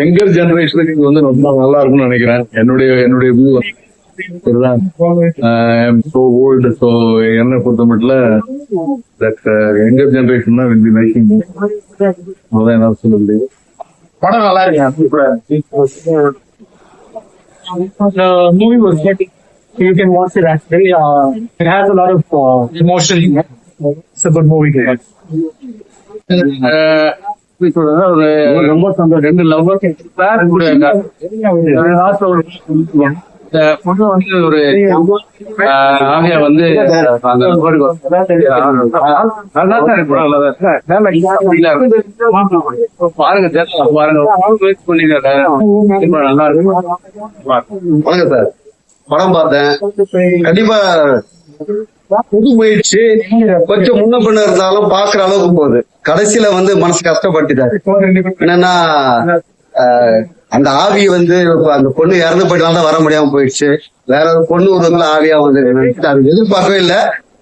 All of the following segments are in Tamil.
யங்கர் ஜெனரேஷனுக்கு இது வந்து ரொம்ப நல்லா இருக்கும்னு நினைக்கிறேன் என்னுடைய என்னுடைய வியூ ஸோ ஓல்டு ஸோ என்னை பொறுத்த மட்டும் தட் யங்கர் ஜெனரேஷன் தான் வில் பி மேக்கிங் அதான் என்ன சொல்ல முடியும் படம் நல்லா இருக்கு good. You can watch it actually. Uh, it has a lot of uh, emotion. It's a good movie. to ஒரு ரொம்ப சந்தோஷம். ரெண்டு லவ்வர் இந்த பொண்ணு வந்து ஒரு ஆவியா வந்து அந்த நல்லா தான் இருக்கு. படம், நல்லா தான் இருக்கு. நல்ல இதா இருக்கு. பாருங்க பாருங்க பண்ணிருக்காங்க. நல்லா இருக்கு. வணக்கம் சார் படம் பார்த்தேன். கண்டிப்பா புது முயற்சி கொஞ்சம் முன்ன பின்ன இருந்தாலும் பாக்குற அளவுக்கு போகுது. கடைசியில வந்து மனசு கஷ்டப்பட்டுட்டாரு. என்னன்னா அந்த ஆவி வந்து அந்த பொண்ணு இறந்து போயிட்டால தான் வர முடியாம போயிடுச்சு. வேற ஒரு பொண்ணு உருவத்துல ஆவியா வந்து அது எதிர்பார்க்கவே இல்ல.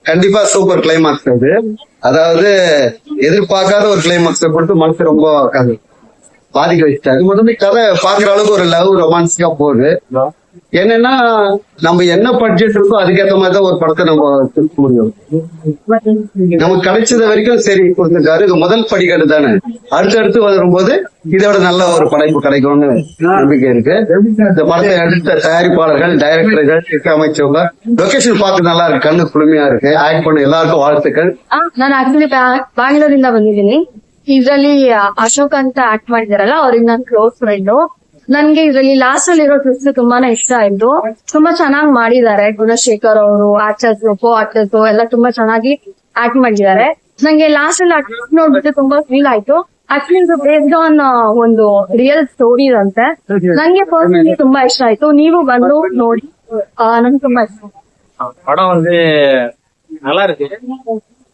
கண்டிப்பா சூப்பர் கிளைமாக்ஸ் அது. அதாவது எதிர்பார்க்காத ஒரு கிளைமாக்ஸ் கொடுத்து மனசு ரொம்ப பாதிக்க வச்சுட்டாரு. முதல்ல கதை பாக்குற அளவுக்கு ஒரு லவ் ரொமான்ஸிக்கா போகுது. என்னன்னா நம்ம என்ன பட்ஜெட் இருக்கோ அதுக்கேற்ற மாதிரி தான் ஒரு படத்தை நம்ம திருப்ப முடியும் நமக்கு கிடைச்சது வரைக்கும் சரி கொடுத்துருக்காரு இது முதல் படிக்கட்டு தானே அடுத்தடுத்து வரும்போது இதோட நல்ல ஒரு படைப்பு கிடைக்கும்னு நம்பிக்கை இருக்கு இந்த படத்தை எடுத்த தயாரிப்பாளர்கள் டைரக்டர்கள் இசையமைச்சவங்க லொகேஷன் பார்க்க நல்லா இருக்கு கண்ணு குளுமையா இருக்கு ஆக்ட் பண்ண எல்லாருக்கும் வாழ்த்துக்கள் ಆ, ನಾನು ಆಕ್ಚುಲಿ ಬ್ಯಾಂಗ್ಳೂರಿಂದ ಬಂದಿದ್ದೀನಿ ಇದ್ರಲ್ಲಿ ಅಶೋಕ್ ಅಂತ ಆಕ್ಟ್ ಮಾಡಿದಾರಲ್ಲ ಅವ್ರಿಗೆ ನನ್ ಕ್ಲೋಸ್ ಫ್ರೆಂಡ್ ನನ್ಗೆ ಇದ್ರಲ್ಲಿ ಲಾಸ್ಟ್ ಅಲ್ಲಿ ಇರೋ ಟ್ವಿಸ್ಟ್ ತುಂಬಾನೇ ಇಷ್ಟ ಆಯ್ತು ತುಂಬಾ ಚೆನ್ನಾಗಿ ಮಾಡಿದ್ದಾರೆ ಗುಣಶೇಖರ್ ಅವರು ಆಕ್ಟರ್ಸ್ ಕೋ ಆಕ್ಟರ್ಸ್ ಎಲ್ಲ ತುಂಬಾ ಚೆನ್ನಾಗಿ ಆಕ್ಟ್ ಮಾಡಿದ್ದಾರೆ ನಂಗೆ ಲಾಸ್ಟ್ ಅಲ್ಲಿ ಆಕ್ಟ್ ನೋಡ್ಬಿಟ್ಟು ತುಂಬಾ ಫೀಲ್ ಆಯ್ತು ಆಕ್ಚುಲಿ ಇದು ಬೇಸ್ಡ್ ಆನ್ ಒಂದು ರಿಯಲ್ ಸ್ಟೋರಿ ಅಂತೆ ನಂಗೆ ಪರ್ಸನಲಿ ತುಂಬಾ ಇಷ್ಟ ಆಯ್ತು ನೀವು ಬಂದು ನೋಡಿ ಆ, ನಂಗೆ ತುಂಬಾ ಇಷ್ಟ ಆಯ್ತು. படம் வந்து நல்லா இருக்கு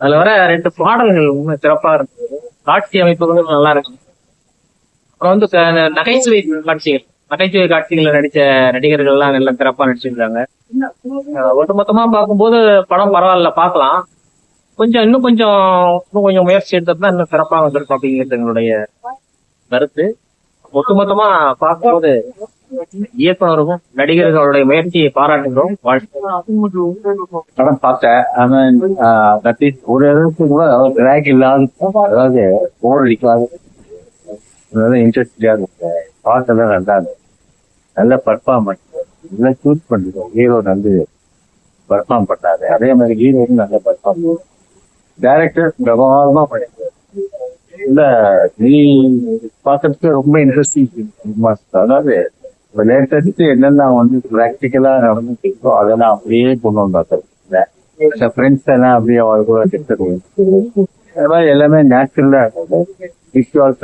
அதுல வர ரெண்டு பாடல்கள் உண்மை சிறப்பா இருக்கு காட்சி அமைப்புகளும் நல்லா இருக்கு அப்புறம் வந்து நகைச்சுவை காட்சிகள் நகைச்சுவை காட்சிகள்ல நடிச்ச நடிகர்கள் எல்லாம் நல்லா சிறப்பா நடிச்சிருக்காங்க அஹ் ஒட்டுமொத்தமா பார்க்கும்போது படம் பரவாயில்ல பார்க்கலாம். கொஞ்சம் இன்னும் கொஞ்சம் இன்னும் கொஞ்சம் முயற்சி எடுத்தா இன்னும் சிறப்பா வந்திருக்கும் அப்படிங்கிறது எங்களுடைய கருத்து. ஒட்டுமொத்தமா பார்க்கும்போது இயக்குனருக்கும் நடிகர்களுடைய முயற்சியை பாராட்டுகிறோம். படம் பார்த்தேன். இஸ் ஒரு இடத்துக்கு கூட அதாவது ட்ராக் இல்லாத அதாவது போர் அடிக்காது அதாவது இன்ட்ரெஸ்டிங்கா இருக்கு நல்லா இருக்கு நல்ல பர்ஃபார்மன்ஸ் நல்லா சூஸ் பண்ணிருக்கோம். ஹீரோ வந்து பர்ஃபார்ம் பண்ணாரு. அதே மாதிரி ஹீரோவும் நல்ல பர்ஃபார்ம் டேரக்டர் பிரபலமா பண்ணிருக்காரு. இல்ல நீ பார்க்கறதுக்கு ரொம்ப இன்ட்ரெஸ்டிங் அதாவது இப்ப லேட்டஸ்ட் என்னென்ன வந்து ப்ராக்டிக்கலா நடந்துருக்கோ அதெல்லாம் அப்படியே கொண்டு வந்தாங்க ஃப்ரெண்ட்ஸ் எல்லாம் அப்படியே அவங்க கூட டிஸ்கஸ் அது மாதிரி எல்லாமே நேச்சுரலா விஷுவல்